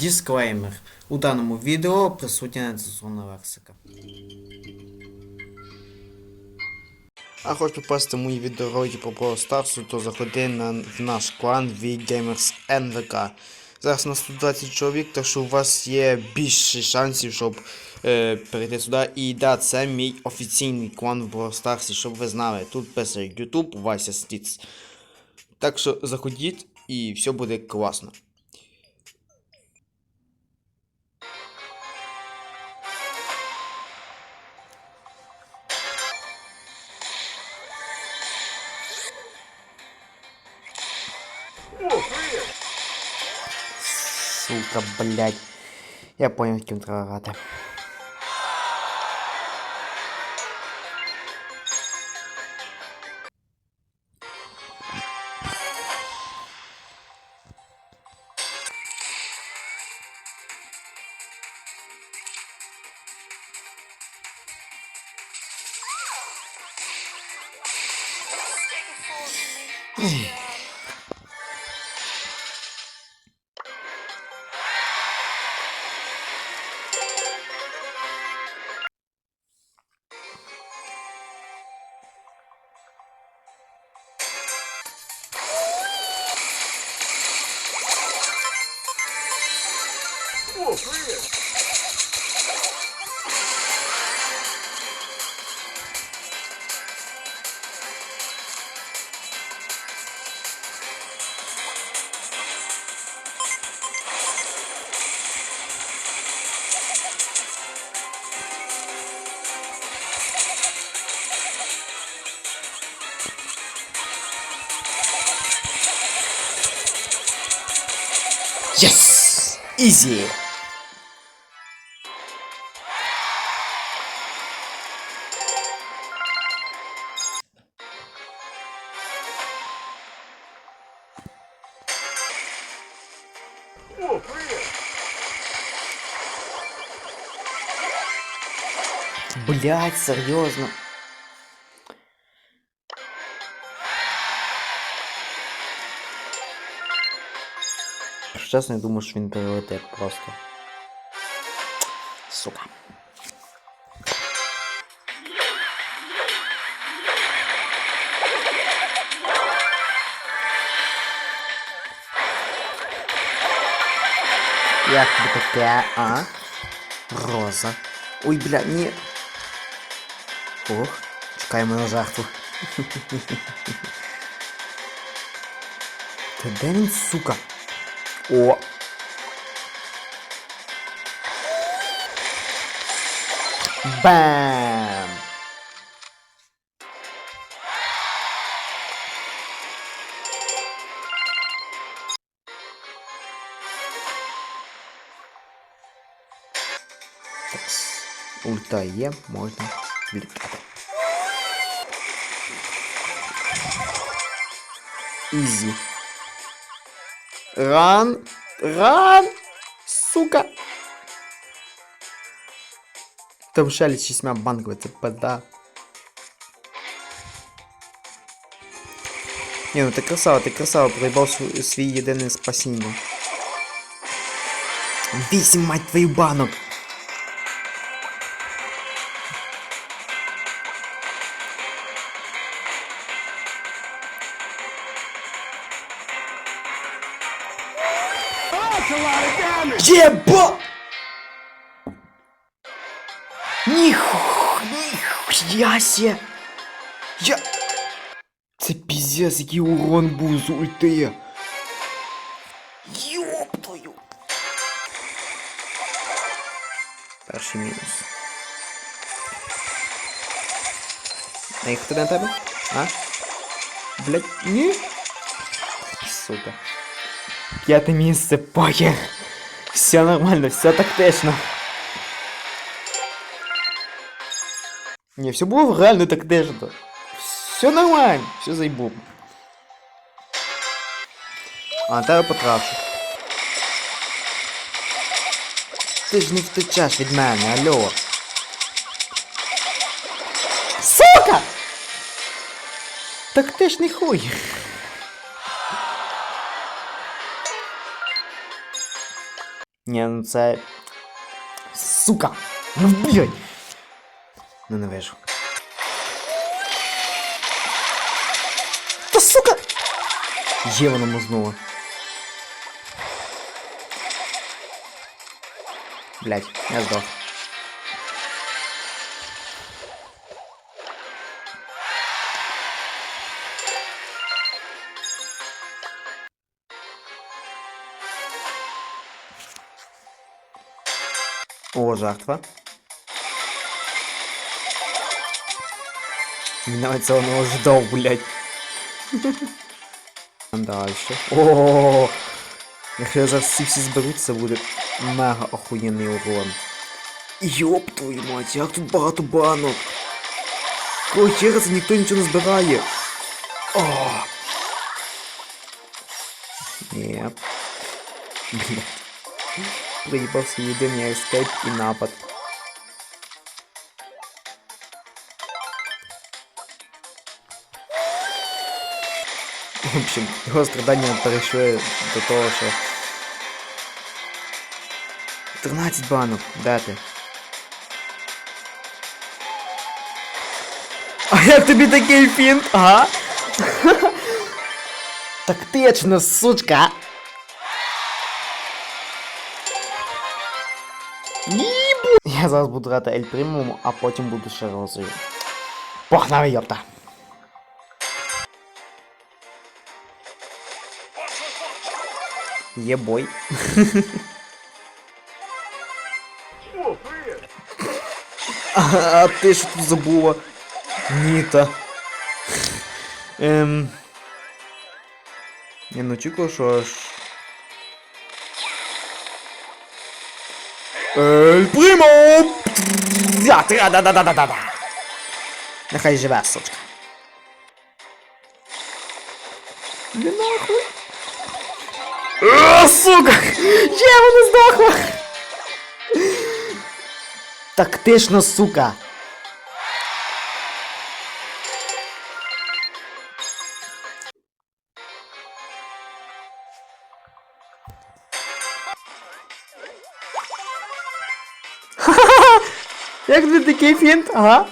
Дисклеймер. У даному відео присутня нецензурна лексика. А хоч попасти мої відеоролики про Brawl Stars, то заходи на, в наш клан VGamers NVK. Зараз нас тут 20 чоловік, так що у вас є більше шансів, щоб е, перейти сюди. І да, це мій офіційний клан в Brawl Stars, щоб ви знали. Тут пише YouTube Вася Стіц. Так що заходіть і все буде класно. Сука, блядь. Я понял, кем треба грати. Yes! Easy! Блять, серьезно. Чесно, я думаю, що він перелетить просто. Сука. Як тобі таке, а? Роза. Ой, бля, ні. Ох, чекаємо на жертву. Та де він, сука? О. Бам! Такс. Ульта є, можна влітати. Ізі. Ран! Ран! Сука! Там шалить шістьма банками, це пизда. Ні, ну ти красава, ти красава, проїбав свій, свій єдине спасіння. Вісім, мать твою банок! Еба! Ніхух, ніхуя се! Я... Це піздець, який урон був з ульти. Йоп твою. Перший мінус. А їх хто на тебе? А? Блять, ні? Сука. П'яте місце, похер. Все нормально, все тактично. Не, все було реально тактично. Все нормально, все заебу. А тебе потрапив. Ти ж не втечеш від мене, алло. Сука! Тактичний хуй. Ні, ну це. Сука! Ну блядь! Ненавижу. Та сука! Є вона мазнула. Блять, я здох. О, жертва. Навіть цього не ожидав, блядь. Дальше. О, якщо зараз всі всі зберуться, буде мега охуєнний урон. Йоп твою мать, як тут багато банок. Кого хера це ніхто нічого не збирає. О. Ні. Блядь. Приїбався єдиний ескейп і напад. В общем, його страдання перейшли до того, що. 13 банок, де ти? А як тобі такий фінт, ага? Тактично, сучка! Я зараз буду грати Ель Примум, а потім буду ще розою. Погнали, йопта! Є бой. А, а ти що тут забула? Ніта. Ем. Я не очікував, що аж. Ель Примо! Да, да, да, да, да, да, да. Нехай живе, сучка. Не нахуй. О, сука! Я вона здохла! Тактично, сука! Як тобі такий фінт? Ага.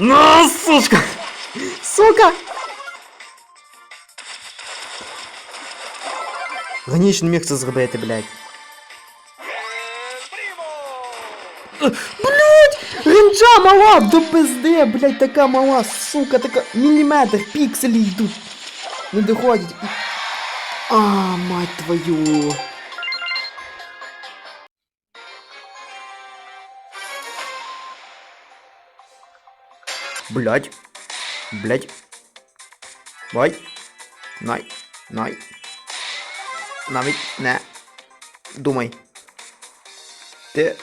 Ну, сучка! Сука! Раніше не міг це зробити, блядь. Блять! Ренджа мала! До пизди, блядь, така мала, сука, така міліметр, пікселі йдуть. Не доходять. І... А, мать твою. Блять. Блять. Вай. Най. Най. Навіть не. Думай. Ти.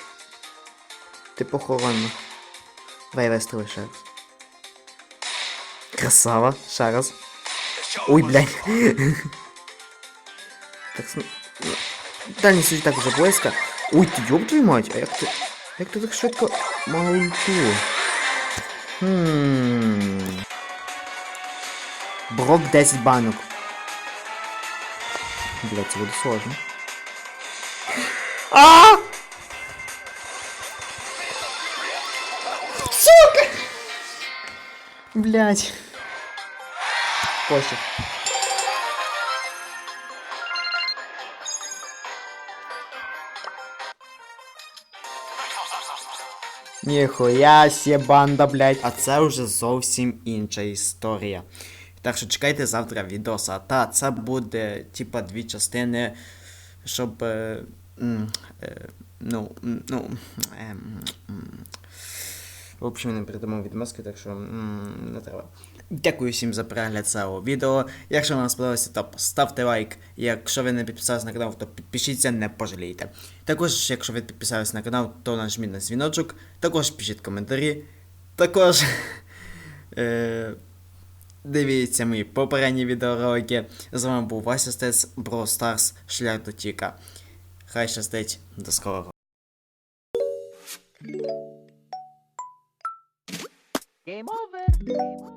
Ти похоронна. Давай вистріли ще раз. Красава. Ще раз. Ой, блядь. так см... Дальній сюди так вже близько. Ой, ти ёб твою мать, а як ти... Як ти так швидко мало ульту? Хмм... Брок 10 банок. Блять, це буде сложно. А! Сука! Блять. Пофиг. Ніхуя сє банда, блять. А це вже зовсім інша історія. Так що чекайте завтра відоса. Та це буде типа дві частини, щоб. Е, е, ну, ну. Е, м, в общем, не передамо відмазки, так що м, не треба. Дякую всім за перегляд цього відео. Якщо вам сподобалося, то поставте лайк. Якщо ви не підписалися на канал, то підпишіться, не пожалійте. Також, якщо ви підписалися на канал, то нажміть на дзвіночок. Також пишіть коментарі. Також. Е, Дивіться мої попередні відеоролики. З вами був Вася Стец, Бро Старс, Шлях до Тіка. Хай щастить, до скорого. Game over.